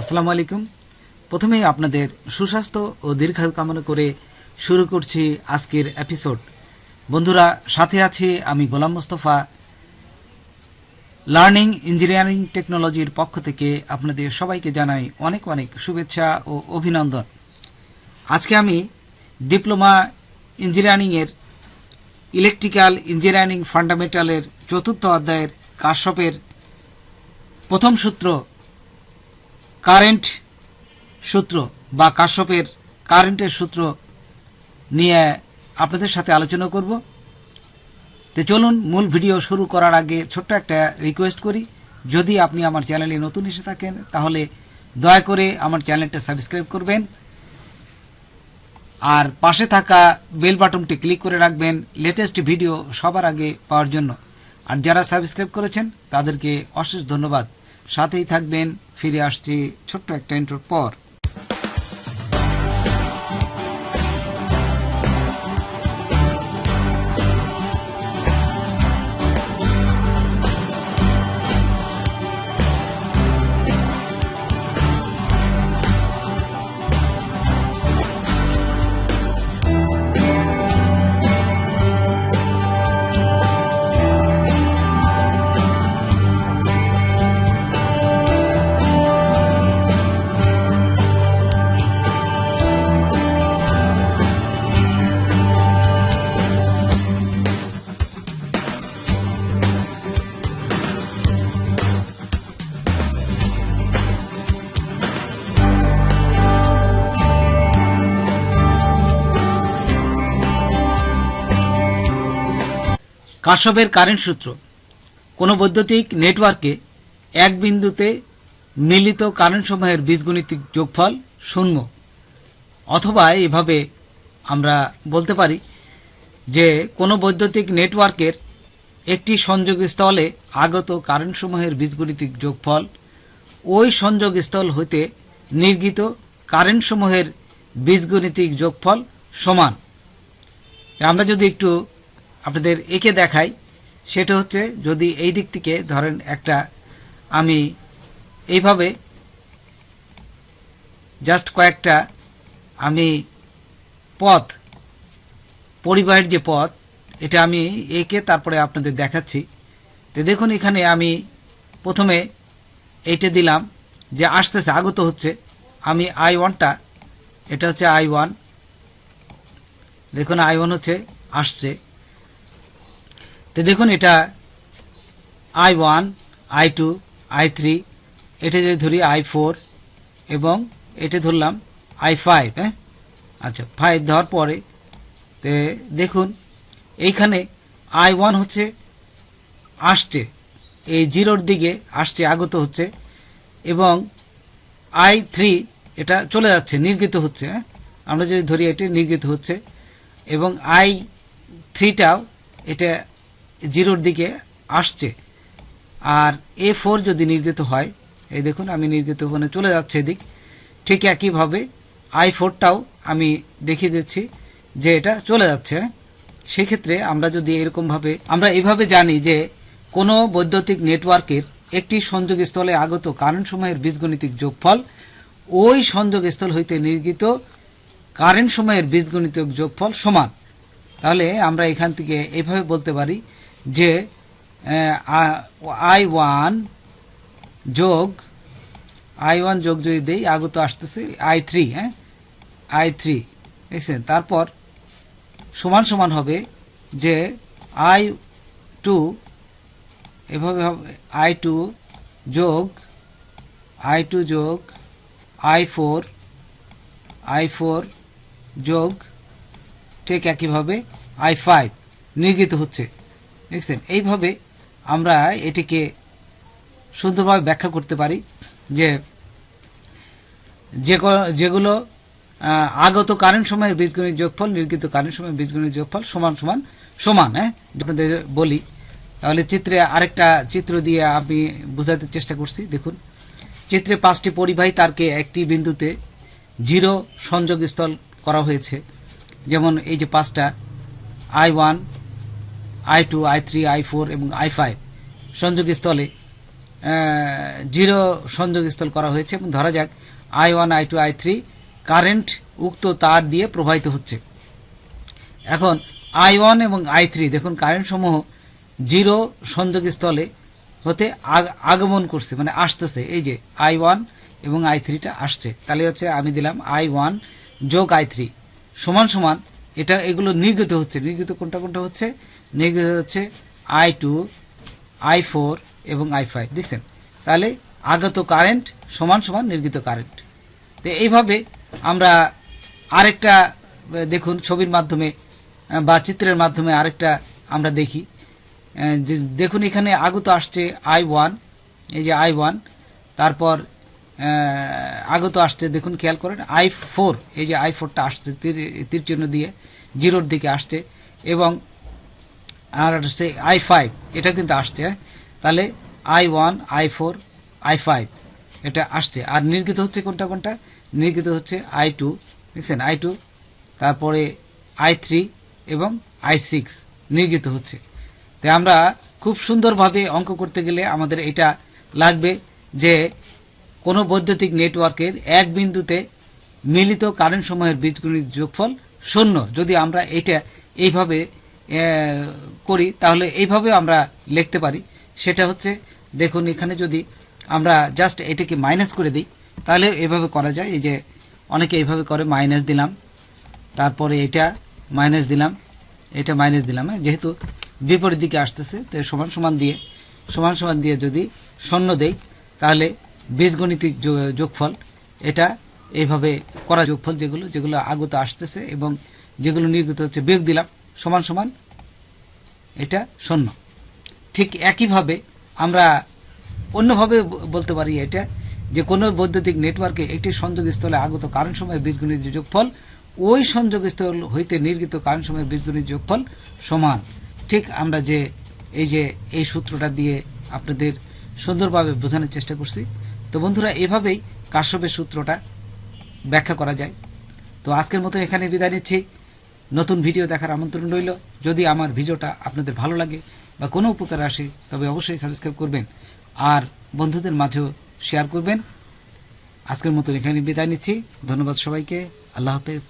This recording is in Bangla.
আসসালামু আলাইকুম। প্রথমেই আপনাদের সুস্বাস্থ্য ও দীর্ঘায়ু কামনা করে শুরু করছি আজকের এপিসোড বন্ধুরা, সাথে আছি আমি গোলাম মোস্তফা। লার্নিং ইঞ্জিনিয়ারিং টেকনোলজির পক্ষ থেকে আপনাদের সবাইকে জানাই অনেক অনেক শুভেচ্ছা ও অভিনন্দন। আজকে আমি ডিপ্লোমা ইঞ্জিনিয়ারিংয়ের ইলেকট্রিক্যাল ইঞ্জিনিয়ারিং ফান্ডামেন্টালের চতুর্থ অধ্যায়ের কাশ্যপের প্রথম সূত্র কারেন্ট সূত্র বা কাশ্যপের কারেন্টের সূত্র নিয়ে আপনাদের সাথে আলোচনা করব। তো চলুন, মূল ভিডিও শুরু করার আগে ছোট্ট একটা রিকোয়েস্ট করি। যদি আপনি আমার চ্যানেলে নতুন এসে থাকেন, তাহলে দয়া করে আমার চ্যানেলটা সাবস্ক্রাইব করবেন। আর পাশে থাকা বেল বাটনটি ক্লিক করে রাখবেন লেটেস্ট ভিডিও সবার আগে পাওয়ার জন্য। আর যারা সাবস্ক্রাইব করেছেন, তাদেরকে অশেষ ধন্যবাদ। সাথেই থাকবেন ফিরে আসছি ছোট্ট একটা ইন্টোর পর। কাশ্যপের কারেন্ট সূত্র। কোন বৈদ্যুতিক নেটওয়ার্কে এক বিন্দুতে মিলিত কারেন্ট সমূহের বীজগণিতিক যোগফল শূন্য। অথবা এভাবে আমরা বলতে পারি যে কোনো বৈদ্যুতিক নেটওয়ার্কের একটি সংযোগস্থলে আগত কারেন্ট সমূহের বীজগণিতিক যোগফল ওই সংযোগস্থল হইতে নির্গিত কারেন্ট সমূহের বীজগণিতিক যোগফল সমান। আমরা যদি একটু আপনাদের একে দেখাই। সেটা হচ্ছে যদি এই দিক থেকে ধরেন একটা, আমি এইভাবে জাস্ট কয়েকটা, আমি পথ, পরিবাহের যে পথ, এটা আমি একে তারপরে আপনাদের দেখাচ্ছি। তো দেখুন এখানে আমি প্রথমে এইটা দিলাম যে আসতেছে, আগত হচ্ছে। আমি আই ওয়ানটা এটা হচ্ছে আই ওয়ান দেখুন আই ওয়ান হচ্ছে, আসছে। তো দেখুন এটা I one I two I three এটা যদি ধরি আই ফোর এবং এটা ধরলাম আই ফাইভ হ্যাঁ? আচ্ছা ফাইভ ধর পরে। তে দেখুন, এইখানে আই ওয়ান হচ্ছে, আসছে। এই জিরোর দিকে আসছে, আগত হচ্ছে। এবং আই থ্রি এটা চলে যাচ্ছে, নির্গিত হচ্ছে হ্যাঁ? আমরা যদি ধরি এটি নির্গিত হচ্ছে, এবং আই থ্রিটাও এটা জিরোর দিকে আসছে। আর এ ফোর যদি নির্গত হয়, এই দেখুন আমি নির্গত মানে চলে যাচ্ছে এদিক, ঠিক একইভাবে আই ফোরটাও আমি দেখিয়ে দিচ্ছি যে এটা চলে যাচ্ছে। সেক্ষেত্রে আমরা যদি এরকমভাবে, আমরা এভাবে জানি যে কোনো বৈদ্যুতিক নেটওয়ার্কের একটি সংযোগস্থলে আগত কারেন্ট সময়ের বীজগণিতিক যোগফল, ওই সংযোগস্থল হইতে নির্গিত কারেন্ট সময়ের বীজগণিতিক যোগফল সমান। তাহলে আমরা এখান থেকে এভাবে বলতে পারি যে আই ওয়ান যোগ, আই ওয়ান যোগ যদি দেই, আগত আসতেছে, আই থ্রি হ্যাঁ? আই থ্রি, দেখছেন? তারপর সমান সমান হবে যে আই টু, এভাবে হবে, আই টু যোগ, আই টু যোগ, আই ফোর আই ফোর যোগ, ঠিক একইভাবে আই ফাইভ নির্গিত হচ্ছে। দেখছেন? এইভাবে আমরা এটিকে সুন্দরভাবে ব্যাখ্যা করতে পারি যে যেগুলো আগত কারেন্ট সময়ের বীজগণিত যোগফল, নির্গিত কারেন্ট সময়ের বীজগণিত যোগফল সমান সমান সমান হ্যাঁ? বলি, তাহলে চিত্রে আরেকটা চিত্র দিয়ে আমি বোঝাতে চেষ্টা করছি। দেখুন, চিত্রে পাঁচটি পরিবাহী তারকে একটি বিন্দুতে জিরো সংযোগস্থল করা হয়েছে। যেমন এই যে পাঁচটা I one I two, I three, I four এবং আই ফাইভ সংযোগস্থলে জিরো সংযোগস্থল করা হয়েছে এবং ধরা যাক, I one, I two, I three current উক্ত তার দিয়ে প্রবাহিত হচ্ছে। এখন আই ওয়ান এবং আই থ্রি, দেখুন কারেন্ট সমূহ জিরো সংযোগস্থলে হতে আগ- আগমন করছে মানে আসতেছে। এই যে আই ওয়ান এবং আই থ্রিটা আসছে। তাহলে হচ্ছে আমি দিলাম আই ওয়ান যোগ আই থ্রি সমান সমান, এটা এগুলো নির্গত হচ্ছে। নির্গত কোনটা কোনটা হচ্ছে? নির্গত হচ্ছে আই টু আই ফোর এবং আই ফাইভ দেখছেন? তাহলে আগত কারেন্ট সমান সমান নির্গিত কারেন্ট তো এইভাবে আমরা আরেকটা, দেখুন, ছবির মাধ্যমে বা চিত্রের মাধ্যমে আরেকটা আমরা দেখি। দেখুন এখানে আগত আসছে আই ওয়ান এই যে আই ওয়ান তারপর আগত আসছে, দেখুন, খেয়াল করেন আই ফোর এই যে আই ফোরটা আসছে, তীর চিহ্ন দিয়ে, জিরোর দিকে আসছে, এবং আর হচ্ছে আই ফাইভ এটা কিন্তু আসছে হ্যাঁ? তাহলে I one I four I five এটা আসছে। আর নির্গিত হচ্ছে কোনটা কোনটা? নির্গিত হচ্ছে আই টু দেখছেন? আই টু তারপরে আই থ্রি এবং আই সিক্স নির্গিত হচ্ছে। তাই আমরা খুব সুন্দরভাবে অঙ্ক করতে গেলে আমাদের এটা লাগবে যে কোনো বৈদ্যুতিক নেটওয়ার্কের এক বিন্দুতে মিলিত কারেন্ট সময়ের বীজগণিত যোগফল শূন্য। যদি আমরা এটা এইভাবে করি, তাহলে এইভাবে আমরা লিখতে পারি সেটা হচ্ছে, দেখুন এখানে যদি আমরা জাস্ট এটাকে মাইনাস করে দিই, তাহলে এভাবে করা যায় এই যে, অনেকে এইভাবে করে মাইনাস দিলাম, তারপরে এটা মাইনাস দিলাম, এটা মাইনাস দিলাম হ্যাঁ? যেহেতু বিপরীত দিকে আসতেছে, তো সমান সমান দিয়ে, সমান সমান দিয়ে যদি শূন্য দেই, তাহলে বীজগণিতিক যোগফল, এটা এইভাবে করা যোগফল যেগুলো যেগুলো আগত আসতেছে এবং যেগুলো নির্গত হচ্ছে বিয়োগ দিলাম সমান সমান, এটা শূন্য। ঠিক একইভাবে আমরা অন্যভাবে বলতে পারি এটা, যে কোনো বৈদ্যুতিক নেটওয়ার্কে একটি সংযোগস্থলে আগত কারেন্ট সময়ের বীজগণিত যোগফল, ওই সংযোগস্থল হইতে নির্গত কারেন্ট সময়ের বীজগণিত যোগফল সমান। ঠিক আমরা যে, এই যে, এই সূত্রটা দিয়ে আপনাদের সুন্দরভাবে বোঝানোর চেষ্টা করছি। তো বন্ধুরা, এভাবেই কাশ্যপের সূত্রটা ব্যাখ্যা করা যায়। তো আজকের মতো এখানে বিদায় নিচ্ছি। নতুন ভিডিও দেখার আমন্ত্রণ রইল। যদি আমার ভিডিওটা আপনাদের ভালো লাগে বা কোনো উপকার আসে, তবে অবশ্যই সাবস্ক্রাইব করবেন আর বন্ধুদের মাঝেও শেয়ার করবেন। আজকের মতো এখানে বিদায় নিচ্ছি। ধন্যবাদ সবাইকে। আল্লাহ হাফেজ।